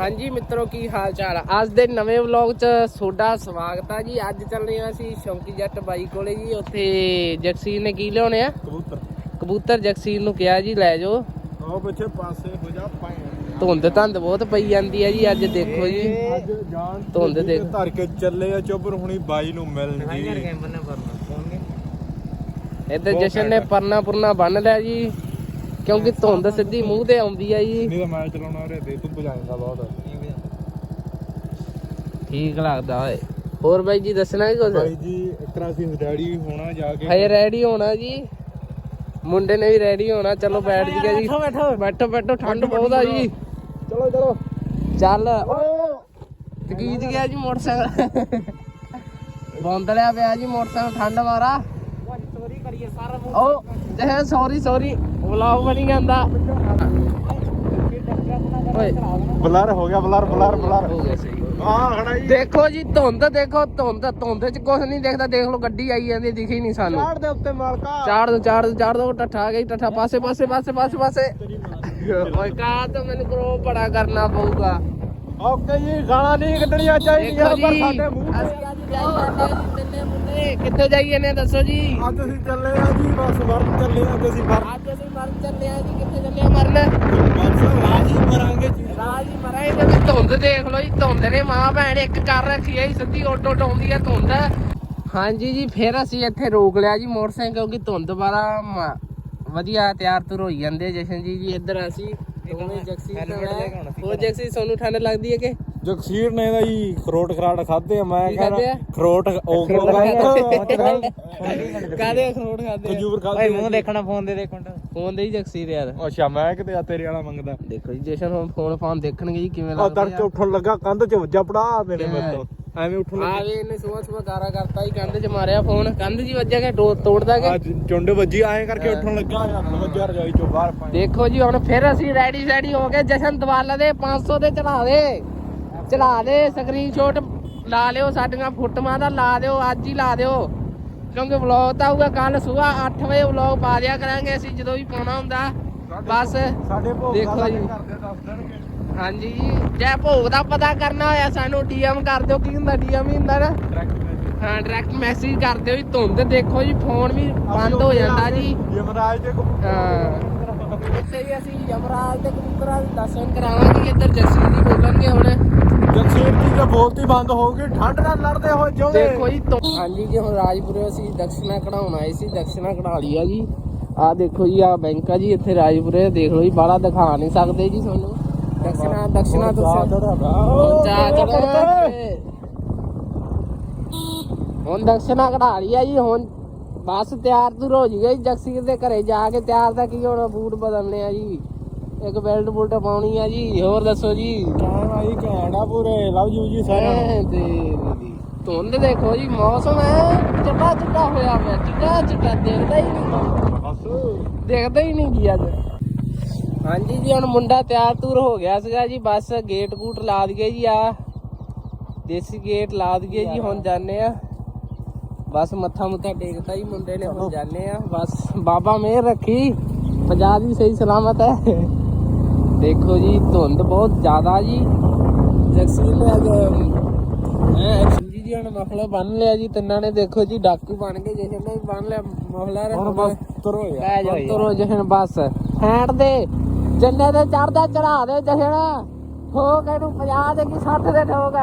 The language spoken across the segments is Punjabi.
ਹਾਂਜੀ ਮਿੱਤਰੋ ਕੀ ਹਾਲ ਚਾਲ ਆ? ਅੱਜ ਦੇ ਨਵੇਂ ਵਲੌਗ 'ਚ ਤੁਹਾਡਾ ਸਵਾਗਤ ਆ ਜੀ। ਅੱਜ ਚੱਲੇ ਆ ਅਸੀਂ ਸ਼ੌਂਕੀ ਜੱਟ ਬਾਈ ਕੋਲੇ ਜੀ। ਉੱਥੇ ਜਗਸੀਰ ਨੇ ਕੀ ਲਿਆਉਣੇ ਆ? ਕਬੂਤਰ। ਕਬੂਤਰ ਜਗਸੀਰ ਨੂੰ ਕਿਹਾ ਜੀ ਲੈ ਜਾਓ। ਆਓ ਬੱਚੇ ਪਾਸੇ ਹੋ ਜਾ ਪਾਏ ਧੁੰਦ ਧੰਦ ਬਹੁਤ ਪਈ ਜਾਂਦੀ ਹੈ ਜੀ ਅੱਜ ਦੇਖੋ ਜੀ। ਅੱਜ ਜਾਨ ਧੁੰਦ ਦੇਖ। ਧਰ ਕੇ ਚੱਲੇ ਆ ਚੋਬਰ ਹੁਣੀ ਬਾਈ ਨੂੰ ਮਿਲਣ ਜੀ। ਇੱਧਰ ਜਸ਼ਨ ਨੇ ਪਰਨਾ ਪੁਰਨਾ ਬੰਨ ਲਿਆ ਜੀ। ਕਿਉਂਕਿ ਧੁੰਦ ਸਿੱਧੀ ਮੂੰਹ ਤੇ ਆਉਂਦੀ ਆ ਜੀ। ਨਹੀਂ ਤਾਂ ਮੈਂ ਚਲਾਉਣਾ ਰੇ ਦੇ ਤੂੰ ਬੁਝਾਏਗਾ ਬਹੁਤ। ਠੀਕ ਲੱਗਦਾ ਓਏ। ਹੋਰ ਬਾਈ ਜੀ ਦੱਸਣਾ ਕੀ ਕੁਝ ਬਾਈ ਜੀ ਇੱਕ ਤਰ੍ਹਾਂ ਅਸੀਂ ਰੈਡੀ ਹੋਣਾ ਜਾ ਕੇ। ਹਜੇ ਰੈਡੀ ਹੋਣਾ ਜੀ। ਮੁੰਡੇ ਨੇ ਵੀ ਰੈਡੀ ਹੋਣਾ ਚਲੋ ਬੈਠ ਜੀਗਾ ਜੀ ਬੈਠੋ ਬੈਠੋ। ਠੰਡ ਬਹੁਤ ਆ ਜੀ। ਚਲੋ ਚਲੋ। ਚੱਲ। ਓ। ਤਕੀਜ ਗਿਆ ਜੀ ਮੋਟਰਸਾਈਕਲ? ਬੰਦਲਿਆ ਪਿਆ ਜੀ ਮੋਟਰਸਾਈਕਲ ਠੰਡ ਮਾਰਾ। ਸੌਰੀ ਕਰੀਏ ਸਾਰਾ ਓ ਜਹ ਸੌਰੀ ਸੌਰੀ ਵਲੌਗ ਬਣੀ ਜਾਂਦਾ। ਓਏ। ਬਲਰ ਹੋ ਗਿਆ ਬਲਰ ਬਲਰ ਬਲਰ। ਹੋ ਗਿਆ ਸਹੀ। ਹਾਂ ਖੜਾ ਜੀ। ਦੇਖੋ ਜੀ ਧੁੰਦ ਦੇਖੋ ਧੁੰਦ ਧੁੰਦ ਚ ਕੁਝ ਨਹੀਂ ਦਿਖਦਾ। ਦੇਖ ਲਓ ਗੱਡੀ ਆਈ ਜਾਂਦੀ ਦਿਖੀ ਨਹੀਂ ਸਾਨੂੰ। ਚਾੜ ਦੇ ਉੱਤੇ ਮਾਲਕਾ। ਚਾੜ ਦੋ ਚਾੜ ਦੋ ਚਾੜ ਦੋ ਟੱਠਾ ਆ ਗਈ ਟੱਠਾ। ਪਾਸੇ ਪਾਸੇ ਪਾਸੇ ਪਾਸੇ ਪਾਸੇ। ਓਏ ਕਾ ਤਾਂ ਮੈਨੂੰ ਕਰੋ ਬੜਾ ਕਰਨਾ ਪਊਗਾ। ਓਕੇ ਜੀ ਗਾਲਾਂ ਨਹੀਂ ਕੱਢਣੀਆਂ ਚਾਹੀਦੀਆਂ ਦੇਖੋ ਪਰ ਜੀ ਸਾਡੇ ਮੂੰਹ ਅਸੀਂ ਅੱਜ ਜਾਈ ਜਾਂਦੇ ਆ ਜੀ ਤਿੰਨੇ ਮੁੰਡੇ। ਕਿੱਥੇ ਜਾਈਏ ਨੇ ਦੱਸੋ ਜੀ? ਅੱਜ ਅਸੀਂ ਚੱਲੇ ਆ ਜੀ ਬਸ ਵਰਨ ਚੱਲੇ ਆ ਤੇ ਅਸੀਂ ਵਰਨ ਅੱਜ ਅਸੀਂ ਮਰਨ ਚੱਲੇ ਆ ਜੀ ਕਿੱਥੇ ਚੱਲੇ ਆ ਮਰਨ ਬਸ ਰਾਜੀ ਮਰਾਂਗੇ ਜੀ। ਰਾਜ ਹੀ ਮਰਾਂ ਇਹਦੇ ਵਿੱਚ ਧੁੰਦ ਦੇਖ ਲਓ ਜੀ ਧੁੰਦ ਨੇ ਮਾਂ ਭੈਣ ਇੱਕ ਕਰ ਰੱਖੀ ਹੈ ਜੀ ਸਿੱਧੀ ਉੱਡ ਆਉਂਦੀ ਹੈ ਧੁੰਦ। ਹਾਂਜੀ ਜੀ ਫਿਰ ਅਸੀਂ ਇੱਥੇ ਰੋਕ ਲਿਆ ਜੀ ਮੋਟਰਸਾਈਕਲ ਕਿਉਂਕਿ ਧੁੰਦ ਵਾਲਾ ਮ- ਵਧੀਆ ਤਿਆਰ ਤੁਰ ਹੋਈ ਜਾਂਦੇ ਜਸ਼ਨ ਜੀ ਜੀ ਇੱਧਰ ਅਸੀਂ। ਦੋਵੇਂ ਜਗਸੀਰ ਤੇ ਮੈਂ ਉਹ ਜਗਸੀਰ ਤੁਹਾਨੂੰ ਠੰਡ ਲੱਗਦੀ ਹੈ ਕਿ? ਜਗਸੀਰ ਨੇ ਦਾ ਜੀ ਖਰੋਟ ਖਰਾਟ ਖਾਦੇ ਆ ਮੈਂ ਆ? ਕਹਿੰਦਾ ਖਰੋਟ ਉਹ ਕਾਦੇ ਅਖਰੋਟ ਖਾਦੇ ਖਜੂਰ ਖਾਦੇ ਮੂੰਹ ਦੇਖਣਾ ਫੋਨ ਦੇ ਦੇਖਣ ਫੋਨ ਦੇ ਹੀ ਜਗਸੀਰ ਯਾਰ। ਅੱਛਾ ਮੈਂ ਕਿਤੇ ਆ ਤੇਰੇ ਵਾਲਾ ਮੰਗਦਾ। ਦੇਖੋ ਜੀ ਜਸ਼ਨ ਹੁਣ ਫੋਨ ਫਾਨ ਦੇਖਣਗੇ ਜੀ ਕਿਵੇਂ ਲੱਗਦਾ ਚ ਉੱਠਣ ਲੱਗਾ ਕੰਧ ਚ ਵੱਜਾ ਪੜਾ ਦੇਣੇ ਮੇਰੇ ਤੋਂ। ਐਵੇਂ ਉੱਠਣ ਆ ਵੇ ਇਹਨੇ ਸੁਬਹ ਸੁਬਹ ਗਾਰਾ ਕਰਤਾ ਹੀ ਕੰਧ 'ਚ ਮਾਰਿਆ ਫੋਨ। ਕੰਧ 'ਚ ਹੀ ਵੱਜਿਆ ਕਿ ਟੋ- ਤੋੜਦਾ ਕਿ ਅੱਜ ਚੁੰਡ ਵੱਜੀ ਐਂ ਕਰਕੇ ਉੱਠਣ ਲੱਗਾ ਹੱਥ ਵੱਜਾ ਰਜਾਈ ਚੋਂ ਬਾਹਰ ਪਾਏ ਦੇਖੋ ਜੀ ਹੁਣ ਫਿਰ ਅਸੀਂ ਰੈਡੀ ਰੈਡੀ ਹੋ ਗਏ। ਜਸ਼ਨ ਦਵਾਲਾ ਦੇ 500 ਦੇ ਚੜਾ ਦੇ। ਚੜਾ ਦੇ ਸਕਰੀਨਸ਼ਾਟ ਲਾ ਲਿਓ ਸਾਡੀਆਂ ਫੋਟੋਆਂ ਦਾ ਲਾ ਦਿਓ ਅੱਜ ਹੀ ਲਾ ਦਿਓ। ਕਿਉਂਕਿ ਵਲੌਗ ਤਾਂ ਆਊਗਾ ਕੱਲ ਸਵੇਰ 8 ਵਜੇ ਵਲੌਗ ਪਾ ਦਿਆ ਕਰਾਂਗੇ ਅਸੀਂ ਜਦੋਂ ਵੀ ਪਾਉਣਾ ਹੁੰਦਾ। ਬਸ ਸਾਡੇ ਭੋਗ ਦੇਖੋ ਜੀ। ਕਰਦੇ ਦੱਸ ਦੇਣਗੇ। ਹਾਂਜੀ ਜੀ। ਜੇ ਭੋਗ ਦਾ ਪਤਾ ਕਰਨਾ ਹੋਇਆ ਸਾਨੂੰ ਡੀਐਮ ਕਰ ਦਿਓ ਕੀ ਹੁੰਦਾ ਡੀਐਮ ਹੀ ਹੁੰਦਾ ਨਾ। ਹਾਂ ਡਾਇਰੈਕਟ ਮੈਸੇਜ ਕਰ ਦਿਓ ਜੀ ਧੁੰਦ ਦੇਖੋ ਜੀ ਫੋਨ ਵੀ ਬੰਦ ਹੋ ਜਾਂਦਾ ਜੀ। ਯਮਰਾਜ ਦੇ ਕਬੂਤਰ। ਹਾਂ। ਇੱਥੇ ਵੀ ਅਸੀਂ ਯਮਰਾਜ ਦੇ ਕਬੂਤਰਾਂ ਦੇ ਦਰਸ਼ਨ ਕਰਾਵਾਂਗੇ ਇੱਧਰ ਜੱਸੀ ਦੀ ਬੋਲਣਗੇ ਹੁਣ। ਜਗਸੀਰ ਜੇ ਬੋਲਤੀ ਬੰਦ ਹੋਊਗੀ ਠੰਡ ਨਾਲ ਲੜਦੇ ਹੋਏ ਜਿਉਂਦੇ। ਦੇਖੋ ਜੀ ਹਾਂਜੀ ਜੀ ਹੁਣ ਰਾਜਪੁਰੇ ਅਸੀਂ ਦਕਸ਼ਨਾ ਕਢਾਉਣ ਆਏ ਸੀ ਦਕਸ਼ਨਾ ਕਢਾ ਲਈ ਆ ਜੀ। ਆਹ ਦੇਖੋ ਜੀ ਆਹ ਬੈਂਕ ਆ ਜੀ ਇੱਥੇ ਰਾਜਪੁਰੇ ਦੇਖ ਲਓ ਜੀ ਬਾਹਲਾ ਦਿਖਾ ਨਹੀਂ ਸਕਦੇ ਜੀ ਤੁਹਾਨੂੰ ਹੁਣ ਦਕਸ਼ਨਾ ਕਢਾ ਲਈ ਆ ਜੀ ਹੁਣ ਬਸ ਤਿਆਰ ਤੁਰ ਹੋ ਜੀ ਗਈ ਜਗਸੀਰ ਦੇ ਘਰੇ ਜਾ ਕੇ ਤਿਆਰ ਤਾਂ ਕੀ ਹੋਣਾ ਬੂਟ ਬਦਲਨੇ ਆ ਜੀ। ਇੱਕ ਬੈਲਟ ਬੁਲਟ ਪਾਉਣੀ ਆ ਜੀ ਹੋਰ ਦੱਸੋ ਜੀ। ਕਾਹ ਆਈ ਘਾੜਾ ਪੂਰੇ ਲਵ ਯੂ ਜੀ ਸਾਰਿਆਂ ਨੂੰ। ਦੀ। ਧੁੰਦ ਦੇਖੋ ਜੀ ਮੌਸਮ ਹੈ ਚਿੱਟਾ ਚਿੱਟਾ ਹੋਇਆ ਪਿਆ ਚਿੱਟਾ ਚਿੱਟਾ ਦੇਖਦਾ ਹੀ ਨਹੀਂ। ਬਸ। ਦੇਖਦਾ ਹੀ ਨਹੀਂ ਜੀ ਅੱਜ। ਹਾਂਜੀ ਜੀ ਹੁਣ ਮੁੰਡਾ ਤਿਆਰ ਤੂਰ ਹੋ ਗਿਆ ਸੀਗਾ ਜੀ ਬਸ ਗੇਟ ਗੂਟ ਲਾ ਦਈਏ ਜੀ ਆ। ਦੇਸੀ ਗੇਟ ਲਾ ਦਈਏ ਜੀ ਹੁਣ ਜਾਣੇ ਆ। ਬਸ ਮੱਥਾ ਮੁੱਥਾ ਟੇਕਦਾ ਜੀ ਮੁੰਡੇ ਨੇ ਹੁਣ ਜਾਣੇ ਆ। ਬਸ ਬਾਬਾ ਮਿਹਰ ਰੱਖੀ ਪੰਜਾਬ ਵੀ ਸਹੀ ਸਲਾਮਤ ਹੈ। ਦੇਖੋ ਜੀ ਧੁੰਦ ਬਹੁਤ ਜ਼ਿਆਦਾ ਜੀ। ਨੇ ਅੱਜ ਐ ਜੀ। ਜੀ ਹੁਣ ਮਫਲਰ ਬੰਨ ਲਿਆ ਜੀ ਤਿੰਨਾਂ ਨੇ ਦੇਖੋ ਜੀ ਡਾਕੂ ਬਣ ਗਏ ਜਿਹਨੇ ਵੀ ਬੰਨ ਲਿਆ ਮਫਲਰ ਹੁਣ ਬਸ ਤੁਰੋ ਯਾਰ। ਪੈ ਜਾ। ਤੁਰੋ ਜਹਨ ਬਸ। ਹੈਂਡ ਦੇ। ਜੰਨੇ ਤੇ ਚੜਦਾ ਚੜਾ ਦੇ ਜਹਨ ਠੋਕ ਇਹਨੂੰ 50 ਦੇ ਕੀ 60 ਦੇ ਠੋਕ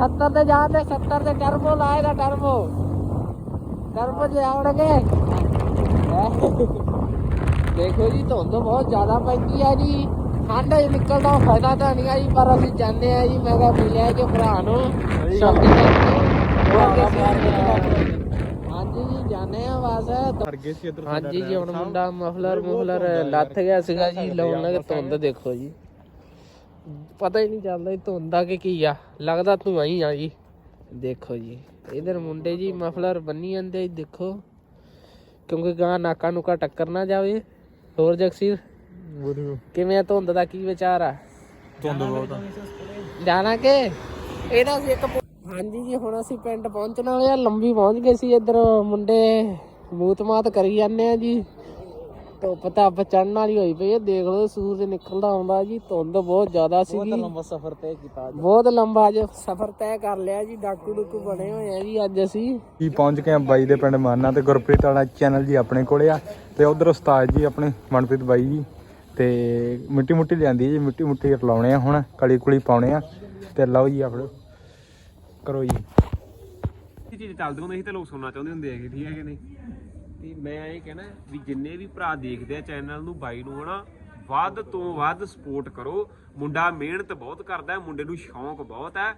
70 ਤੇ ਜਾਂਦੇ 70 ਤੇ ਟਰਬੋ ਲਾਏਗਾ ਟਰਬੋ। ਟਰਬੋ ਜੇ ਆਉਣਗੇ। ਦੇਖੋ ਜੀ ਧੁੰਦ ਬਹੁਤ ਜ਼ਿਆਦਾ ਪੈਂਦੀ ਆ ਜੀ। ਠੰਡ ਚ ਨਿਕਲਦਾ ਫਾਇਦਾ ਤਾਂ ਨਹੀਂ ਆ ਜੀ ਪਰ ਅਸੀਂ ਜਾਂਦੇ ਆ ਜੀ ਮੈਂ ਕਿਹਾ ਮਿਲਿਆ ਜੋ ਭਰਾ ਨੂੰ। ਸ਼ੌਕੀ ਕਰਕੇ ਭਰਾ ਦਾ ਪਿਆਰ ਕਿੰਨਾ ਹਾਂਜੀ ਜੀ ਜਾਣੇ ਆ ਬਸ ਮਰ ਗਏ ਸੀ ਇੱਧਰ ਹਾਂਜੀ ਜੀ ਹੁਣ ਮੁੰਡਾ ਮਫਲਰ ਮੁਫਲਰ ਲੱਥ ਗਿਆ ਸੀਗਾ ਜੀ ਲਾਉਣ ਲੱਗੇ ਧੁੰਦ ਦੇਖੋ ਜੀ। ਪਤਾ ਹੀ ਨਹੀਂ ਚੱਲਦਾ ਇਹ ਧੁੰਦ ਆ ਕਿ ਕੀ ਆ ਲੱਗਦਾ ਧੂੰਆਂ ਹੀ ਆ ਜੀ। ਦੇਖੋ ਜੀ ਇਧਰ ਮੁੰਡੇ ਜੀ ਮਫਲਰ ਬੰਨੀ ਜਾਂਦੇ ਜੀ ਦੇਖੋ। ਕਿਉਂਕਿ ਗਾਂ ਨਾਕਾ ਨੂਕਾ ਟੱਕਰ ਨਾ ਜਾਵੇ। ਹੋਰ ਜਗਸੀਰ ਕਿਵੇਂ ਆ ਧੁੰਦ ਦਾ ਕੀ ਵਿਚਾਰ ਆ? ਧੁੰਦ ਬਹੁਤ ਆ। ਜਾਣਾ ਕਿ? ਇਹਦਾ ਇੱਕ ਹਾਂਜੀ ਜੀ ਹੁਣ ਅਸੀਂ ਪਿੰਡ ਪਹੁੰਚਣ ਵਾਲੇ ਆ ਲੰਬੀ ਪਹੁੰਚ ਗਏ ਸੀ ਇੱਧਰ ਮੁੰਡੇ ਮੂਤ ਮਾਤ ਕਰੀ ਜਾਂਦੇ ਆ ਜੀ। ਧੁੱਪ ਤਾਂ ਚੜਨ ਵਾਲੀ ਹੋਈ ਪਈ ਹੈ ਦੇਖ ਲਓ ਸੂਰਜ ਨਿਕਲਦਾ ਆਉਂਦਾ ਜੀ ਧੁੰਦ ਬਹੁਤ ਜ਼ਿਆਦਾ ਸੀਗੀ। ਲੰਬਾ ਸਫ਼ਰ ਤੈਅ ਕੀਤਾ ਬਹੁਤ ਲੰਬਾ ਅੱਜ ਸਫ਼ਰ ਤੈਅ ਕਰ ਲਿਆ ਜੀ ਡਾਕੂ ਡੁਕੂ ਬਣੇ ਹੋਏ ਆ ਜੀ ਅੱਜ ਅਸੀਂ। ਜੀ ਪਹੁੰਚ ਗਏ ਆ ਬਾਈ ਦੇ ਪਿੰਡ ਮਾਨਾ ਤੇ ਗੁਰਪ੍ਰੀਤ ਵਾਲਾ ਚੈਨਲ ਜੀ ਆਪਣੇ ਕੋਲੇ ਆ। ਤੇ ਉਧਰ ਉਸਤਾਦ ਜੀ ਆਪਣੇ ਮਨਪ੍ਰੀਤ ਬਾਈ ਜੀ। ਤੇ ਮਿੱਟੀ ਮੁੱਟੀ ਲਿਆਂਦੀ ਜੀ ਮਿੱਟੀ ਮੁੱਟੀ ਲਾਉਣੇ ਆ ਹੁਣ ਕਲੀ ਕੁਲੀ ਪਾਉਣੇ ਆ। ਤੇ ਲਓ ਜੀ ਆਪਣੇ। ਕਰੋ ਜੀ। ਇਹ ਚੀਜ਼ ਚੱਲਦੀ ਹੁੰਦੀ ਸੀ ਤੇ ਲੋਕ ਸੁਣਨਾ ਚਾਹੁੰਦੇ ਹੁੰਦੇ ਹੈਗੇ, ਠੀਕ ਹੈ ਕਿ ਨਹੀਂ? ਤੇ ਮੈਂ ਇਹ ਕਹਿਣਾ ਵੀ ਜਿੰਨੇ ਵੀ ਭਰਾ ਦੇਖਦੇ ਆ ਚੈਨਲ ਨੂੰ ਬਾਈ ਨੂੰ ਹਨਾ, ਵੱਧ ਤੋਂ ਵੱਧ ਸਪੋਰਟ ਕਰੋ। ਮੁੰਡਾ ਮਿਹਨਤ ਬਹੁਤ ਕਰਦਾ ਹੈ, ਮੁੰਡੇ ਨੂੰ ਸ਼ੌਂਕ ਬਹੁਤ ਹੈ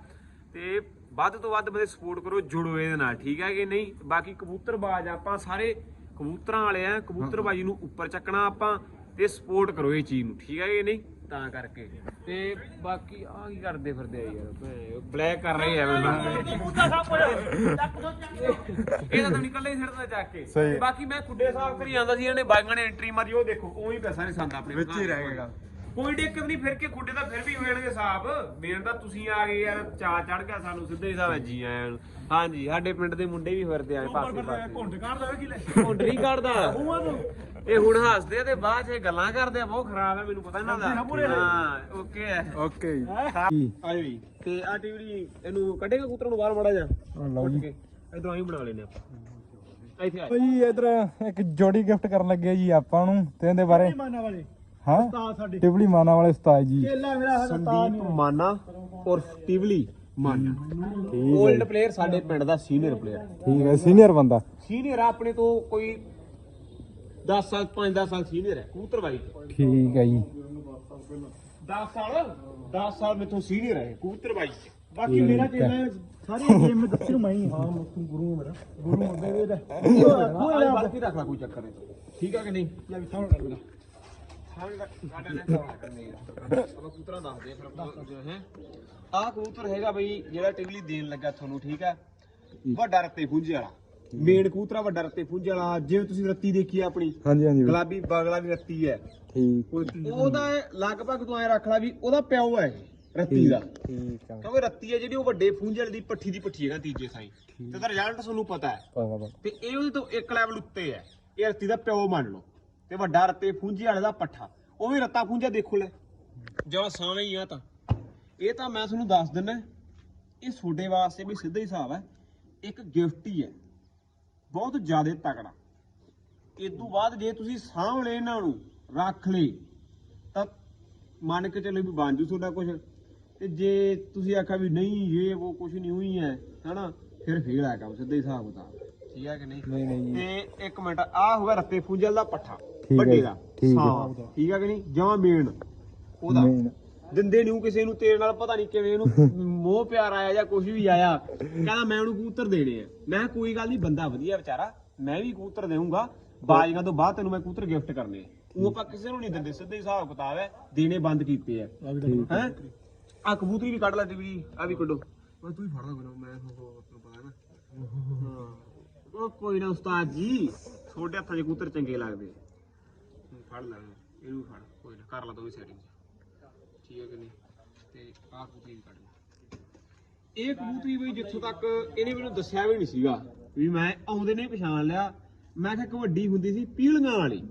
ਤੇ ਵੱਧ ਤੋਂ ਵੱਧ ਬੰਦੇ ਸਪੋਰਟ ਕਰੋ ਜੁੜੋ ਇਹਦੇ ਨਾਲ, ਠੀਕ ਹੈ ਕਿ ਨਹੀਂ? ਬਾਕੀ ਕਬੂਤਰਬਾਜ਼ ਆਪਾਂ ਸਾਰੇ, ਕਬੂਤਰਾਂ ਵਾਲੇ ਆ, ਕਬੂਤਰਬਾਜੀ ਨੂੰ ਉੱਪਰ ਚੱਕਣਾ ਆਪਾਂ ਤੇ ਸਪੋਰਟ ਕਰੋ ਇਹ ਚੀਜ਼ ਨੂੰ, ਠੀਕ ਹੈ ਕਿ ਨਹੀਂ? ਤਾਂ ਕਰਕੇ। ਤੇ ਬਾਕੀ ਆ ਕੀ ਕਰਦੇ ਫਿਰਦੇ ਆ ਯਾਰ ਬਲੈਕ ਕਰ ਰਹੇ ਆ ਇਹ ਤਾਂ ਤੁਸੀਂ ਕੱਲੇ ਹੀ ਸਿਰਦਾ ਜਾ ਕੇ। ਤੇ ਬਾਕੀ ਮੈਂ ਕੁੱਡੇ ਸਾਫ਼ ਕਰੀ ਜਾਂਦਾ ਸੀ ਇਹਨੇ ਬਾਈਆਂ ਨੇ ਐਂਟਰੀ ਮਾਰੀ ਉਹ ਦੇਖੋ ਉਹੀ ਪੈਸਾ ਨਹੀਂ ਸੰਦਾ ਆਪਣੇ ਵਿੱਚ ਹੀ ਰਹਿ ਜਾਏਗਾ। ਕੋਈ ਦਿੱਕਤ ਨਹੀਂ ਫਿਰ ਕੇ ਕੁੱਡੇ ਤਾਂ ਫਿਰ ਵੀ ਹੋਣਗੇ ਸਾਫ਼। ਮੇਨ ਤਾਂ ਤੁਸੀਂ ਆ ਗਏ ਯਾਰ ਚਾ ਚੜ ਗਿਆ ਸਾਨੂੰ ਸਿੱਧੇ ਹੀ ਸਾਹ ਜੀ ਆਇਆਂ ਨੂੰ। ਹਾਂਜੀ ਸਾਡੇ ਪਿੰਡ ਦੇ ਮੁੰਡੇ ਵੀ ਫਿਰਦੇ ਆ ਪਾਸੇ ਪਾਸੇ। ਘੁੰਡ ਕੱਢਦਾ ਕੀ ਲੈ। ਘੁੰਡ ਨਹੀਂ ਕੱਢਦਾ ਇਹ ਹੁਣ ਹੱਸਦੇ ਆ ਤੇ ਬਾਅਦ ਚ ਇਹ ਗੱਲਾਂ ਕਰਦੇ ਆ ਬਹੁਤ ਖਰਾਬ ਹੈ ਮੈਨੂੰ ਪਤਾ ਇਹਨਾਂ ਦਾ। ਹਾਂ ਓਕੇ ਹੈ ਓਕੇ ਜੀ। ਆਇਓ ਜੀ। ਤੇ ਆ ਟੀਵੀ ਇਹਨੂੰ ਕੱਢੇਗਾ ਕੂਤਰ ਨੂੰ ਬਾਹਰ ਮੜਾ ਜਾ ਲਓ ਜੀ। ਇਧਰੋਂ ਹੀ ਬਣਾ ਲੈਨੇ ਆਪਾਂ। ਇੱਥੇ ਆ। ਜੀ ਇਧਰ ਇੱਕ ਜੋੜੀ ਗਿਫਟ ਕਰਨ ਲੱਗੇ ਜੀ ਆਪਾਂ ਨੂੰ ਤੇ ਇਹਦੇ ਬਾਰੇ। ਮਾਨਾ ਵਾਲੇ। ਹਾਂ? ਉਸਤਾਦ ਸਾਡੇ। ਟਿਬਲੀ ਮਾਨਾ ਵਾਲੇ ਉਸਤਾਦ ਜੀ। ਕੇਲਾ ਸੰਦੀਪ ਮਾਨਾ ਔਰ ਟਿਵਲੀ। ਮਾਨਾ ਠੀਕ ਹੈ 올ਡ ਪਲੇਅਰ ਸਾਡੇ ਪਿੰਡ ਦਾ ਸੀਨੀਅਰ ਪਲੇਅਰ ਠੀਕ ਹੈ ਸੀਨੀਅਰ ਬੰਦਾ। ਸੀਨੀਅਰ ਆਪਣੇ ਤੋਂ ਕੋਈ 10 ਸਾਲ 5-10 ਸਾਲ ਸੀਨੀਅਰ ਹੈ ਕਬੂਤਰਬਾਈ ਚ ਠੀਕ ਹੈ ਜੀ। 10 ਸਾਲ 10 ਸਾਲ ਮੇਥੋਂ ਸੀਨੀਅਰ ਹੈ ਕਬੂਤਰਬਾਈ ਚ ਬਾਕੀ ਮੇਰਾ ਚੇਲਾ ਸਾਰੀ ਗੇਮ ਵਿੱਚ ਦੱਸੀ ਨੂੰ ਮੈਂ ਹੀ ਹਾਂ ਤੂੰ ਗੁਰੂ ਹੈ ਮੇਰਾ। ਗੁਰੂ ਹੁੰਦੇ ਵੀ ਇਹਦਾ ਆਹ ਬਾਕੀ ਰੱਖ ਲੈ ਕੋਈ ਚੱਕਰ ਨਹੀਂ। ਠੀਕ ਹੈ ਕਿ ਨਹੀਂ? ਲੈ ਵੀ ਸਾਹਮਣੇ ਕਰ ਮੇਰਾ ਸਾਡੇ ਨੇ ਸਵਾਲ ਕਰਨੇ ਕਬੂਤਰਾਂ ਦੱਸਦੇ ਆ ਫਿਰ ਆਪਾਂ ਹੈ। ਆਹ ਕਬੂਤਰ ਹੈਗਾ ਬਈ ਜਿਹੜਾ ਟਿਗਲੀ ਦੇਣ ਲੱਗਾ ਤੁਹਾਨੂੰ ਠੀਕ ਹੈ? ਵੱਡਾ ਰੱਤੇ ਪੁੰਜੇ ਵਾਲਾ। ਮੇਨ ਕਬੂਤਰਾ ਵੱਡਾ ਰੱਤੇ ਪੁੰਜੇ ਵਾਲਾ। ਜਿਵੇਂ ਤੁਸੀਂ ਰੱਤੀ ਦੇਖੀ ਆ ਆਪਣੀ ਹਾਂਜੀ ਹਾਂਜੀ। ਗੁਲਾਬੀ ਬਗਲਾ ਵੀ ਰੱਤੀ ਹੈ। ਠੀਕ। ਉਹਦਾ ਲਗਭਗ ਤੂੰ ਐ ਰੱਖ ਲੈ ਵੀ ਉਹਦਾ ਪਿਓ ਹੈ ਰੱਤੀ ਦਾ। ਠੀਕ ਆ। ਕਿਉਂਕਿ ਰੱਤੀ ਹੈ ਜਿਹੜੀ ਉਹ ਵੱਡੇ ਵਾਲੀ ਦੀ ਪੱਠੀ ਦੀ ਪੱਠੀ ਹੈ ਨਾ ਤੀਜੇ ਸਾਈ। ਤੇ ਉਹਦਾ ਰਿਜ਼ਲਟ ਤੁਹਾਨੂੰ ਪਤਾ ਹੈ। ਤੇ ਇਹ ਉਹਦੇ ਤੋਂ ਇੱਕ ਲੈਵਲ ਉੱਤੇ ਹੈ। ਇਹ ਰੱਤੀ ਦਾ ਪਿਓ ਮੰਨ ਲਓ। ਤੇ ਵੱਡਾ ਰੱਤੇ ਫੂੰਜੀ ਵਾਲੇ ਦਾ ਪੱਠਾ। ਉਹ ਵੀ ਰੱਤਾ ਫੂੰਜਾ ਦੇਖੋ ਲੈ। ਜਿਵੇਂ ਸਾਵੇਂ ਹੀ ਆ ਤਾਂ। ਇਹ ਤਾਂ ਮੈਂ ਤੁਹਾਨੂੰ ਦੱਸ ਦਿੰਦਾ ਇਹ ਤੁਹਾਡੇ ਵਾਸਤੇ ਵੀ ਸਿੱਧਾ ਹੀ ਹਿਸਾਬ ਹੈ ਇੱਕ ਗਿਫਟ ਹੀ ਹੈ। ਬਹੁਤ ਜ਼ਿਆਦਾ ਤਕੜਾ। ਇਦੋਂ ਬਾਅਦ ਜੇ ਤੁਸੀਂ ਸਾਂਭ ਲਏ ਇਹਨਾਂ ਨੂੰ ਰੱਖ ਲਏ ਤਾਂ ਮੰਨ ਕੇ ਚੱਲੋ ਵੀ ਬਣ ਜੂ ਤੁਹਾਡਾ ਕੁਝ ਤੇ ਜੇ ਤੁਸੀਂ ਆਖਿਆ ਵੀ ਨਹੀਂ ਇਹ ਉਹ ਕੁਝ ਨਹੀਂ ਹੋਈ ਹੈ ਹਨਾ ਫਿਰ ਫੇਲ ਆ ਕੰਮ ਸਿੱਧਾ ਹੀ ਹਿਸਾਬ ਬਤਾ ਠੀਕ ਹੈ ਕਿ ਨਹੀਂ? ਨਹੀਂ ਨਹੀਂ ਜੀ। ਤੇ ਇੱਕ ਮਿੰਟ ਆ ਹੋਇਆ ਰੱਤੇ ਫੂੰਜਲ ਦਾ ਪੱਠਾ ਵੱਡੇ ਜੀ, ਦਾ। ਠੀਕ ਹੈ। ਹਾਂ, ਠੀਕ ਹੈ ਕਿ ਨਹੀਂ? ਜਮਾ ਮੇਨ। ਉਹਦਾ ਦਿੰਦੇ ਨਹੀਂ ਕਿਸੇ ਨੂੰ ਤੇਰੇ ਨਾਲ ਪਤਾ ਨਹੀਂ ਕਿਵੇਂ ਉਹਨੂੰ ਮੋਹ ਪਿਆਰ ਆਇਆ ਜਾਂ ਕੁਝ ਵੀ ਆਇਆ। ਕਹਿੰਦਾ ਮੈਂ ਉਹਨੂੰ ਕਬੂਤਰ ਦੇਣੇ ਆ। ਮੈਂ ਕਿਹਾ ਕੋਈ ਗੱਲ ਨਹੀਂ ਬੰਦਾ ਵਧੀਆ ਵਿਚਾਰਾ। ਮੈਂ ਵੀ ਕਬੂਤਰ ਦੇਵਾਂਗਾ ਬਾਜੀਆਂ ਤੋਂ ਬਾਅਦ ਤੈਨੂੰ ਮੈਂ ਕਬੂਤਰ ਗਿਫਟ ਕਰਨੇ ਆ। ਉਹ ਆਪਾਂ ਕਿਸੇ ਨੂੰ ਨਹੀਂ ਦਿੰਦੇ ਸਿੱਧੇ ਹਿਸਾਬ ਕਿਤਾਬ ਹੈ ਦੇਣੇ ਬੰਦ ਕੀਤੇ ਆ। ਹੈ? ਆ ਕਬੂਤਰੀ ਵੀ ਕੱਢ ਲੈ ਟੀਵੀ ਆ ਵੀ ਕੱਢੋ। ਮੈਂ ਤੂੰ ਹੀ ਫੜਦਾ ਮੈਨੂੰ ਮੈਂ ਉਹ ਤੈਨੂੰ ਪਤਾ ਨਾ। ਹਾਂ। ਉਹ ਕੋਈ ਨਾ ਉਸਤਾਦ ਜੀ ਤੁਹਾਡੇ ਹੱਥਾਂ 'ਚ ਕਬੂਤਰ ਚੰਗੇ ਲੱਗਦੇ। ਹੁਣ ਫੜ ਲੈ ਇਹਨੂੰ ਵੀ ਫੜ ਕੋਈ ਨਾ ਕਰ ਲਾ ਤੂੰ ਵੀ ਸੈਟਿੰਗ ਠੀਕ ਹੈ ਕਿ ਨਹੀਂ ਤੇ ਆਹ ਕਬੂਤਰੀ ਵੀ ਕੱਢ ਲੈ ਇਹ ਕਬੂਤਰੀ ਬਈ ਜਿੱਥੋਂ ਤੱਕ ਇਹਨੇ ਮੈਨੂੰ ਦੱਸਿਆ ਵੀ ਨਹੀਂ ਸੀਗਾ ਵੀ ਮੈਂ ਆਉਂਦੇ ਨੇ ਪਛਾਣ ਲਿਆ। ਮੈਂ ਕਿਹਾ ਇੱਕ ਵੱਡੀ ਹੁੰਦੀ ਸੀ ਪੀਲੀਆਂ ਵਾਲੀ।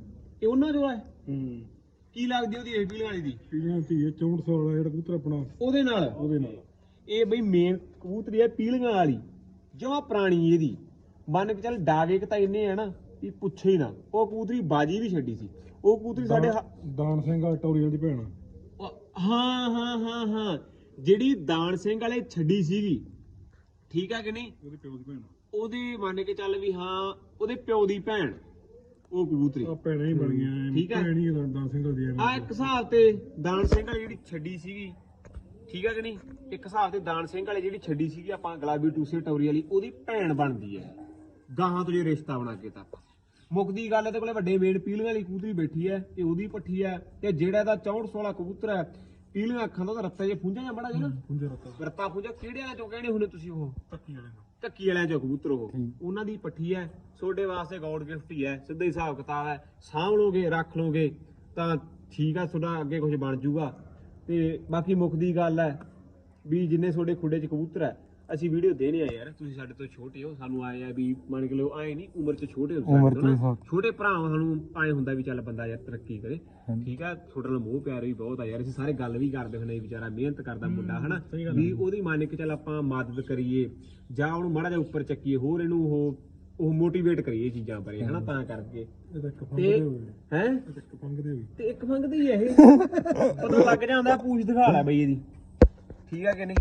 ਇਹ ਉਹਨਾਂ ਚੋਂ ਹੈ? ਹੂੰ। ਕੀ ਲੱਗਦੀ ਉਹਦੀ ਇਹ ਪੀਲੀਆਂ ਵਾਲੀ ਦੀ? ਪੀੜੀਆਂ ਧੀਏ 6400 ਵਾਲਾ ਜਿਹੜਾ ਕਬੂਤਰ ਆਪਣਾ। ਉਹਦੇ ਨਾਲ? ਉਹਦੇ ਨਾਲ। ਇਹ ਬਈ ਮੇਨ ਕਬੂਤਰੀ ਹੈ ਪੀਲੀਆਂ ਵਾਲੀ। ਜਮਾ ਪੁਰਾਣੀ ਇਹਦੀ। ਮੰਨ ਕੇ ਚੱਲ ਡਾਵੇਕ ਤਾਂ ਇੰਨੇ ਆ ਨਾ ਵੀ ਪੁੱਛੇ ਹੀ ਨਾ। ਉਹ ਕਬੂਤਰੀ ਬਾਜੀ ਵੀ ਛੱਡੀ ਸੀ। ਉਹ ਕਬੂਤਰੀ ਸਾਡੇ ਦਾਨ ਸਿੰਘ ਦੀ ਭੈਣ ਹਾਂ ਹਾਂ ਹਾਂ ਹਾਂ। ਜਿਹੜੀ ਦਾਨ ਸਿੰਘ ਵਾਲੇ ਛੱਡੀ ਸੀਗੀ। ਠੀਕ ਆ ਕਿ ਨਹੀਂ? ਉਹਦੇ ਪਿਓ ਦੀ ਭੈਣ ਉਹਦੀ ਮੰਨ ਕੇ ਚੱਲ ਵੀ ਹਾਂ ਉਹਦੇ ਪਿਓ ਦੀ ਭੈਣ। ਉਹ ਕਬੂਤਰੀ। ਆ ਭੈਣਾਂ ਹੀ ਬਣ ਗਈਆਂ ਠੀਕ ਆ। ਭੈਣ ਹੀ ਆ ਦਾਨ ਸਿੰਘ ਦੀ ਆ ਇੱਕ ਹਿਸਾਬ ਤੇ ਦਾਨ ਸਿੰਘ ਵਾਲੀ ਜਿਹੜੀ ਛੱਡੀ ਸੀਗੀ। ਠੀਕ ਆ ਕਿ ਨਹੀਂ? ਇੱਕ ਹਿਸਾਬ ਤੇ ਦਾਨ ਸਿੰਘ ਵਾਲੀ ਜਿਹੜੀ ਛੱਡੀ ਸੀਗੀ ਆਪਾਂ ਗੁਲਾਬੀ ਟੂਸੇ ਟੌਰੀ ਵਾਲੀ ਉਹਦੀ ਭੈਣ ਬਣਦੀ ਹੈ ਗਾਹਾਂ ਤੋਂ ਜੇ ਰਿਸ਼ਤਾ ਬਣਾ ਕੇ ਤਾਂ ਮੁੱਕਦੀ ਗੱਲ ਇਹਦੇ ਕੋਲੇ ਵੱਡੇ ਮੇੜ ਪੀਲੀਆਂ ਵਾਲੀ ਕਬੂਤਰੀ ਬੈਠੀ ਹੈ ਤੇ ਉਹਦੀ ਪੱਠੀ ਹੈ ਤੇ ਜਿਹੜਾ ਇਹਦਾ 64 16 ਕਬੂਤਰ ਹੈ ਪੀਲੀਆਂ ਅੱਖਾਂ ਦਾ ਰੱਤਾ ਜੇ ਫੁੰਝਾ ਜਾਂ ਬੜਾ ਜਿਹਾ ਨਾ। ਪੁੰਜੇ ਰਤਾ। ਰੱਤਾ ਫੁੰਝਾ ਕਿਹੜੇ ਵਾਲੇ ਚੋਂ ਕਹਿੰਦੇ ਹੁੰਦੇ ਤੁਸੀਂ ਉਹ? ਤੱਕੀ ਵਾਲੇ ਧੱਕੀ ਵਾਲਿਆਂ ਚੋਂ ਕਬੂਤਰ ਉਹ। ਉਹਨਾਂ ਦੀ ਪੱਠੀ ਹੈ ਤੁਹਾਡੇ ਵਾਸਤੇ ਗੌਡ ਗਿਫਟ ਹੀ ਹੈ ਸਿੱਧਾ ਹੀ ਹਿਸਾਬ ਕਿਤਾਬ ਹੈ ਸਾਂਭ ਲੋਗੇ ਰੱਖ ਲੋਗੇ ਤਾਂ ਠੀਕ ਆ ਤੁਹਾਡਾ ਅੱਗੇ ਕੁਝ ਬਣ ਜਾਊਗਾ ਤੇ ਬਾਕੀ ਮੁੱਖ ਦੀ ਗੱਲ ਹੈ ਵੀ ਜਿੰਨੇ ਤੁਹਾਡੇ ਖੁੱਡੇ 'ਚ ਕਬੂਤਰ ਹੈ ਅਸੀਂ ਵੀਡੀਓ ਦੇਣੇ ਆ ਯਾਰ ਤੁਸੀਂ ਸਾਡੇ ਤੋਂ ਛੋਟੇ ਹੋ ਸਾਨੂੰ ਆਏ ਆ ਵੀ ਮੰਨ ਕੇ ਲਓ ਆਏ ਨਹੀਂ ਉਮਰ ਚ ਛੋਟੇ ਹੋ ਉਮਰ ਤੋਂ ਨਾ। ਹਾਂ। ਛੋਟੇ ਭਰਾ ਸਾਨੂੰ ਆਏ ਹੁੰਦਾ ਵੀ ਚੱਲ ਬੰਦਾ ਯਾਰ ਤਰੱਕੀ ਕਰੇ। ਠੀਕ ਆ ਤੁਹਾਡੇ ਨਾਲ ਮੋਹ ਪਿਆਰ ਵੀ ਬਹੁਤ ਆ ਯਾਰ ਅਸੀਂ ਸਾਰੇ ਗੱਲ ਵੀ ਕਰਦੇ ਹੁੰਦੇ ਵਿਚਾਰਾ ਮਿਹਨਤ ਕਰਦਾ ਮੁੰਡਾ ਹਨਾ? ਵੀ ਉਹਦੀ ਮੰਨ ਕੇ ਚੱਲ ਆਪਾਂ ਮਦਦ ਕਰੀਏ ਜਾਂ ਉਹਨੂੰ ਮਾੜਾ ਜਿਹਾ ਉੱਪਰ ਚੱਕੀਏ ਹੋਰ ਇਹਨੂੰ ਉਹ ਉਹ ਮੋਟੀਵੇਟ ਕਰੀਏ ਇਹ ਚੀਜ਼ਾਂ ਬਾਰੇ ਹਨਾ? ਤਾਂ ਕਰਕੇ। ਤਾਂ ਤੇ ਹੈ? ਤੇ ਇੱਕ ਮੰਗਦੀ ਹੀ ਇਹ। ਪਤਾ ਲੱਗ ਜਾਂਦਾ ਪੂਛ ਦਿਖਾ ਲੈ ਬਈ ਇਹਦੀ। ਠੀਕ ਆ ਕਿ ਨਹੀਂ?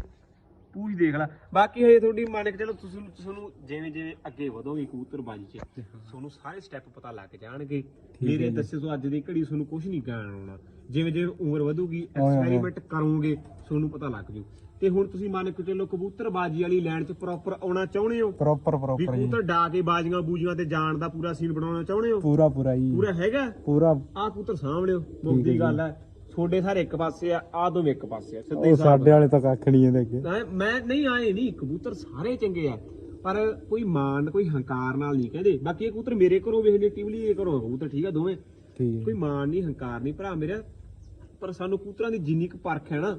ਪੂਛ ਦੇਖ ਲੈ। ਬਾਕੀ ਹਜੇ ਤੁਹਾਡੀ ਮੰਨ ਕੇ ਚਲੋ ਤੁਸੀਂ ਤੁਹਾਨੂੰ ਜਿਵੇਂ ਜਿਵੇਂ ਅੱਗੇ ਵਧੋਗੇ ਕਬੂਤਰਬਾਜੀ 'ਚ ਤੁਹਾਨੂੰ ਸਾਰੇ ਸਟੈਪ ਪਤਾ ਲੱਗ ਜਾਣਗੇ। ਮੇਰੇ ਦੱਸੇ ਤੋਂ ਅੱਜ ਦੀ ਘੜੀ ਤੁਹਾਨੂੰ ਕੁਝ ਨਹੀਂ ਕਹਿਣ ਆਉਣਾ। ਜਿਵੇਂ ਜਿਵੇਂ ਉਮਰ ਵਧੂਗੀ ਐਕਸਪੈਰੀਮੈਂਟ ਕਰੋਗੇ ਤੁਹਾਨੂੰ ਪਤਾ ਲੱਗ ਜੂ। ਤੇ ਹੁਣ ਤੁਸੀਂ ਮੰਨ ਕੇ ਚਲੋ ਕਬੂਤਰਬਾਜੀ ਵਾਲੀ ਲਾਈਨ 'ਚ ਪ੍ਰੋਪਰ ਆਉਣਾ ਚਾਹੁੰਦੇ ਹੋ? ਪ੍ਰੋਪਰ ਵੀ ਪ੍ਰੋਪਰ ਜੀ। ਕਬੂਤਰ ਡਾ ਕੇ ਬਾਜੀਆਂ ਬੂਜੀਆਂ ਤੇ ਜਾਣ ਦਾ ਪੂਰਾ ਸੀਨ ਬਣਾਉਣਾ ਚਾਹੁੰਦੇ ਹੋ? ਪੂਰਾ ਪੂਰਾ ਜੀ। ਪੂਰਾ ਹੈਗਾ? ਪੂਰਾ। ਆਹ ਕਬੂਤਰ ਸਾਹਮਣੇ ਮੁੱਦੀ ਗੱਲ ਹੈ। ਛੋਡੇ ਸਾਰੇ ਇੱਕ ਪਾਸੇ ਆ ਆ ਦੋਵੇਂ ਇੱਕ ਪਾਸੇ ਆ ਸਿੱਧੇ ਉਹ ਸਾਡੇ ਵਾਲੇ ਤਾਂ ਕੱਖ ਨਹੀਂ ਇਹਦੇ ਅੱਗੇ। ਮੈਂ ਨਹੀਂ ਆਏ ਨਹੀਂ ਕਬੂਤਰ ਸਾਰੇ ਚੰਗੇ ਆ ਪਰ ਕੋਈ ਮਾਣ ਕੋਈ ਹੰਕਾਰ ਨਾਲ ਨਹੀਂ ਕਹਿੰਦੇ। ਬਾਕੀ ਇਹ ਕਬੂਤਰ ਮੇਰੇ ਘਰੋਂ ਵੇਖਣੇ ਟਿਵਲੀ ਇਹ ਘਰੋਂ ਕਬੂਤਰ ਠੀਕ ਆ ਦੋਵੇਂ? ਠੀਕ ਕੋਈ ਮਾਣ ਨਹੀਂ ਹੰਕਾਰ ਨਹੀਂ ਭਰਾ ਮੇਰਾ ਪਰ ਸਾਨੂੰ ਕਬੂਤਰਾਂ ਦੀ ਜਿੰਨੀ ਕੁ ਪਰਖ ਹੈ ਨਾ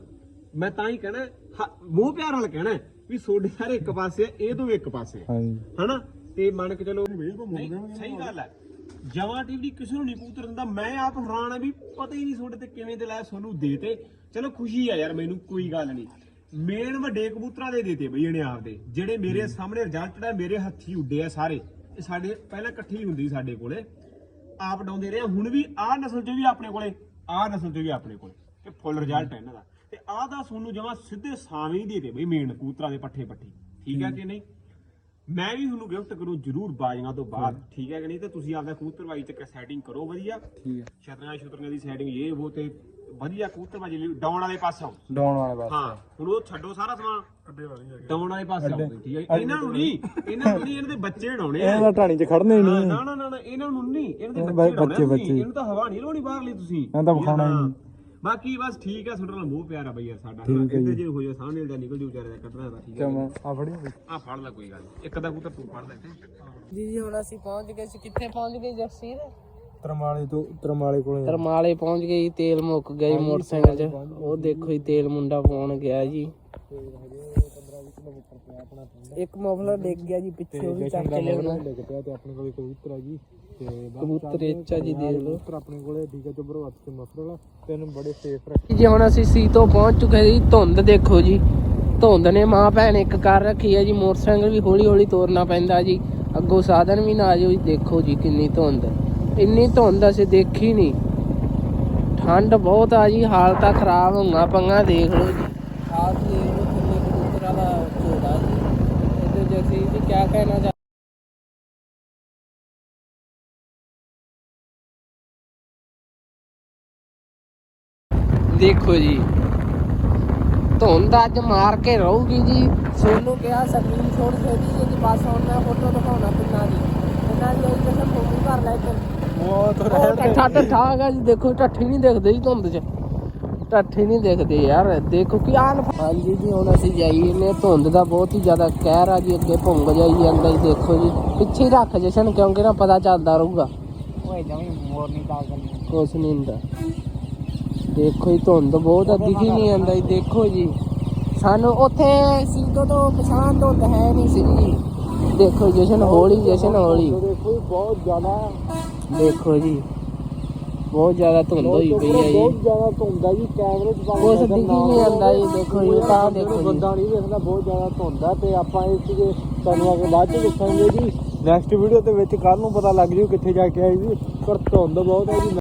ਮੈਂ ਤਾਂ ਹੀ ਕਹਿਣਾ ਹ- ਮੋਹ ਪਿਆਰ ਨਾਲ ਕਹਿਣਾ ਵੀ ਛੋਡੇ ਸਾਰੇ ਇੱਕ ਪਾਸੇ ਆ ਇਹ ਦੋਵੇਂ ਇੱਕ ਪਾਸੇ ਆ। ਹਾਂਜੀ। ਹਨਾ? ਤੇ ਮੰਨ ਕੇ ਚਲੋ ਨਹੀਂ, ਸਹੀ ਗੱਲ ਹੈ। ਜਵਾਂ ਟੀਵੀ ਕਿਸੇ ਨੂੰ ਨਹੀਂ ਕਬੂਤਰ ਦਿੰਦਾ। ਮੈਂ ਆਪ ਹੈਰਾਨ ਆ ਵੀ ਪਤਾ ਹੀ ਨਹੀਂ ਤੁਹਾਡੇ ਤੇ ਕਿਵੇਂ ਦੇ ਲਾਇਆ ਤੁਹਾਨੂੰ ਦੇਤੇ ਚਲੋ ਖੁਸ਼ੀ ਆ ਯਾਰ ਮੈਨੂੰ ਕੋਈ ਗੱਲ ਨਹੀਂ। ਮੇਨ ਵੱਡੇ ਕਬੂਤਰਾਂ ਦੇ ਦੇਤੇ ਬਈ ਇਹਨੇ ਆਪਦੇ। ਜਿਹੜੇ ਮੇਰੇ ਸਾਹਮਣੇ ਰਿਜ਼ਲਟ ਦਾ ਮੇਰੇ ਹੱਥੀ ਉੱਡੇ ਆ ਸਾਰੇ। ਇਹ ਸਾਡੇ ਪਹਿਲਾਂ ਇਕੱਠੀ ਹੁੰਦੀ ਸਾਡੇ ਕੋਲੇ। ਆਪ ਡਾਉਂਦੇ ਰਹੇ ਆ, ਹੁਣ ਵੀ ਆਹ ਨਸਲ ਚ ਵੀ ਆਪਣੇ ਕੋਲੇ। ਆਹ ਨਸਲ ਚ ਵੀ ਆਪਣੇ ਕੋਲੇ। ਇਹ ਫੁੱਲ ਰਿਜ਼ਲਟ ਹੈ ਇਹਨਾਂ ਦਾ। ਤੇ ਆਹ ਦਾ ਤੁਹਾਨੂੰ ਜਮਾ ਸਿੱਧੇ ਸਾਵੇਂ ਹੀ ਦੇਤੇ ਬਈ ਮੇਨ ਕਬੂਤਰਾਂ ਦੇ ਪੱਠੇ ਪੱਠੀ ਠੀਕ ਹੈ। ਕਿ ਨਹੀਂ? ਮੈਂ ਵੀ ਤੁਹਾਨੂੰ ਗਿਫਟ ਕਰੂੰ ਜਰੂਰ ਬਾਜੀਆਂ ਤੋਂ ਬਾਅਦ ਠੀਕ ਹੈ ਕਿ ਨਹੀਂ? ਤੇ ਤੁਸੀਂ ਆਪਦਾ ਕਬੂਤਰਬਾਜੀ ਤੇ ਸੈਟਿੰਗ ਕਰੋ ਵਧੀਆ। ਠੀਕ ਹੈ। ਛਤਰੀਆਂ ਛੁਤਰੀਆਂ ਦੀ ਸੈਟਿੰਗ ਇਹ ਉਹ ਤੇ ਵਧੀਆ ਕਬੂਤਰਬਾਜੀ ਲਈ ਡਾਉਣ ਵਾਲੇ ਪਾਸੋਂ। ਡਾਉਣ ਵਾਲੇ ਬਸ ਹਾਂ ਹੁਣ ਉਹ ਛੱਡੋ ਸਾਰਾ ਸਮਾਨ। ਅੱਡੇ ਵਾਲੀ ਹੈਗੀ ਡਾਉਣ ਵਾਲੇ ਪਾਸੇ ਆਓ ਠੀਕ ਹੈ। ਇਹਨਾਂ ਨੂੰ ਨਹੀਂ ਇਹਨਾਂ ਨੂੰ ਨਹੀਂ ਇਹਨਾਂ ਦੇ ਬੱਚੇ ਡਾਉਣੇ ਆ। ਇਹ ਤਾਂ ਢਾਣੀ 'ਚ ਖੜਨੇ ਨਹੀਂ। ਨਾ ਨਾ ਨਾ ਇਹਨਾਂ ਨੂੰ ਨਹੀਂ ਇਹਨਾਂ ਦੇ ਬੱਚੇ ਬੱਚੇ- ਡਾਉਣੇ। ਇਹਨੂੰ ਤਾਂ ਹਵਾ ਨਹੀਂ ਲਾਉਣੀ ਬਾਹਰਲੀ ਤੁਸੀਂ। ਇਹ ਤਾਂ ਵਿਖਾਉਣਾ ਹਾਂ। ਨਹੀਂ। ਬਾਕੀ ਬਸ ਠੀਕ ਹੈ ਤੁਹਾਡੇ ਨਾਲ ਮੋਹ ਪਿਆਰਾ ਬਈ ਯਾਰ ਸਾਡਾ। ਠੀਕ ਹੈ ਇੱਧਰ ਜੀ। ਹੋ ਜਾ ਸਾਹਮਣੇ ਦਾ ਨਿਕਲ ਜੂ ਵਿਚਾਰੇ ਦਾ ਕੱਢਣਾ ਦਾ ਠੀਕ ਹੈ ਚਮਾ ਆ? ਫੜੀ ਹੋਈ। ਆ ਫੜ ਲੈ ਕੋਈ ਗੱਲ ਨੀ। ਇੱਕ ਦਾ ਕਬੂਤਰ ਤੂੰ ਫੜ ਲੈ ਤੇ ਜੀ ਜੀ ਹੁਣ ਅਸੀਂ ਪਹੁੰਚ ਗਏ ਸੀ। ਕਿੱਥੇ ਪਹੁੰਚ ਗਏ ਜਗਸੀਰ? ਤਰਮਾਲੇ ਤੋਂ ਤਰਮਾਲੇ ਕੋਲੇ। ਤਰਮਾਲੇ ਪਹੁੰਚ ਗਏ ਜੀ ਤੇਲ ਮੁੱਕ ਗਿਆ ਜੀ ਮੋਟਰਸਾਈਕਲ 'ਚ। ਉਹ ਦੇਖੋ ਜੀ ਤੇਲ ਮੁੰਡਾ ਪਾਉਣ ਗਿਆ ਜੀ। ਇੱਕ ਮਫਲਰ ਡਿੱਗ ਗਿਆ ਜੀ ਪਿੱਛੇ ਉਹ ਵੀ ਚੱਕ ਕੇ ਲਿਆਉਣਾ ਲੱਗ ਪਿਆ ਤੇ ਆਪਣੇ ਕੋਲੇ ਕਬੂਤਰ ਆ ਜੀ। ਕਬੂਤਰ ਇੱਚਾ ਜੀ ਦੇਖ ਲਓ। ਕਬੂਤਰ ਆਪਣੇ ਕੋਲੇ ਠੀਕ ਹੈ ਚੁਬਰੋ ਹੱਥ ਤੇ ਮਫਰਲ ਤੇ ਇਹਨੂੰ ਬੜੇ ਸੇਫ ਰੱਖ। ਜੀ ਹੁਣ ਅਸੀਂ ਸੀ ਤੋਂ ਪਹੁੰਚ ਚੁੱਕੇ ਜੀ ਧੁੰਦ ਦੇਖੋ ਜੀ। ਧੁੰਦ ਨੇ ਮਾਂ ਭੈਣ ਇੱਕ ਕਰ ਰੱਖੀ ਹੈ ਜੀ ਮੋਟਰਸਾਈਕਲ ਵੀ ਹੌਲੀ ਹੌਲੀ ਤੋਰਨਾ ਪੈਂਦਾ ਜੀ। ਅੱਗੋਂ ਸਾਧਨ ਵੀ ਨਾ ਆ ਜਾਓ ਜੀ ਦੇਖੋ ਜੀ ਕਿੰਨੀ ਧੁੰਦ। ਇੰਨੀ ਧੁੰਦ ਅਸੀਂ ਦੇਖੀ ਨਹੀਂ। ਠੰਡ ਬਹੁਤ ਆ ਜੀ ਹਾਲਤਾਂ ਖਰਾਬ ਹੋਈਆਂ ਪੰਗਾ ਦੇਖ ਲਓ ਜੀ। ਹਾਲ ਦੇਖ ਲਓ ਕਿੰਨੇ ਕਬੂਤਰਾਂ ਦਾ ਝੋੜਾ ਜੀ। ਇਹਦੇ ਜੈਸੀ ਜੀ ਕੀ ਕਹਿਣਾ ਦੇਖੋ ਜੀ। ਧੁੰਦ ਅੱਜ ਮਾਰ ਕੇ ਰਹੂਗੀ ਜੀ। ਸੋਨੂੰ ਕਿਹਾ ਸਕਰੀਨ ਛੋੜ ਛੇੜੀ ਜੀ ਬਸ ਹੁਣ ਮੈਂ ਫੋਟੋ ਦਿਖਾਉਣਾ ਪਿੰਨਾ ਦੀ ਪਿੰਨਾ ਦੀ ਉਹੀ ਕਸਮ ਫੋਟੋ ਕਰ ਲੈ ਤੇ ਉਹ ਠੱਠਾ ਠੱਠਾ ਹੈਗਾ ਜੀ। ਦੇਖੋ ਢੱਠੇ ਨਹੀਂ ਦਿਖਦੇ ਜੀ ਧੁੰਦ 'ਚ। ਢੱਠੇ ਨਹੀਂ ਦਿਖਦੇ ਯਾਰ। ਦੇਖੋ ਕੀ ਆਨ ਹਾਂਜੀ ਜੀ ਹੁਣ ਅਸੀਂ ਜਾਈਏ ਨੇ। ਧੁੰਦ ਦਾ ਬਹੁਤ ਹੀ ਜ਼ਿਆਦਾ ਕਹਿਰ ਆ ਜੀ। ਅੱਗੇ ਭੁੰਗ ਜਾਈ ਜਾਂਦਾ ਜੀ ਦੇਖੋ ਜੀ। ਪਿੱਛੇ ਹੀ ਰੱਖ ਜਸ਼ਨ ਕਿਉਂਕਿ ਨਾ ਪਤਾ ਚੱਲਦਾ ਰਹੂਗਾ। ਓਏ ਜਮੀ ਮੋਰ ਨਹੀਂ ਤਾਂ ਕਰ ਕੁਛ ਨਹੀਂ ਹੁੰਦਾ। ਦੇਖੋ ਜੀ, ਧੁੰਦ ਬਹੁਤ ਆ, ਦਿਖੀ ਨਹੀਂ ਆਂਦਾ ਜੀ, ਦੇਖੋ ਜੀ। ਸਾਨੂੰ ਉੱਥੇ ਸੀਟੋ ਤੋਂ ਪਛਾਣ ਧੁੰਦ ਹੈ ਨਹੀਂ ਸੀ ਦੇਖੋ ਜਸ਼ਨ ਹੌਲੀ ਜਸ਼ਨ ਹੌਲੀ। ਦੇਖੋ ਬਹੁਤ ਜ਼ਿਆਦਾ ਦੇਖੋ ਜੀ, ਬਹੁਤ ਜ਼ਿਆਦਾ ਧੁੰਦ ਹੋਈ ਪਈ ਹੈ ਜੀ। ਜ਼ਿਆਦਾ ਧੁੰਦਾ ਜੀ ਕੈਮਰੇ 'ਚ ਪਾ ਕੁਛ ਦਿਖੀ ਨਹੀਂ ਆਂਦਾ ਜੀ, ਦੇਖੋ ਜੀ, ਤਾਂ ਦੇਖੋ ਬੰਦਾ ਨਹੀਂ ਵੇਖਦਾ ਬਹੁਤ ਜ਼ਿਆਦਾ ਧੁੰਦਾ ਤੇ ਆਪਾਂ ਇਸ ਦੇ ਤੁਹਾਨੂੰ ਅੱਗੇ ਬਾਅਦ ਚ ਦੱਸਾਂਗੇ ਜੀ। ਨੈਕਸਟ ਵੀਡੀਓ ਦੇ ਵਿੱਚ ਕੱਲ ਨੂੰ ਪਤਾ ਲੱਗ ਜੂ ਕਿੱਥੇ ਜਾ ਕੇ ਆਈ ਜੀ। ਪਰ ਧੁੰਦ ਬਹੁਤ ਹੈ ਜੀ।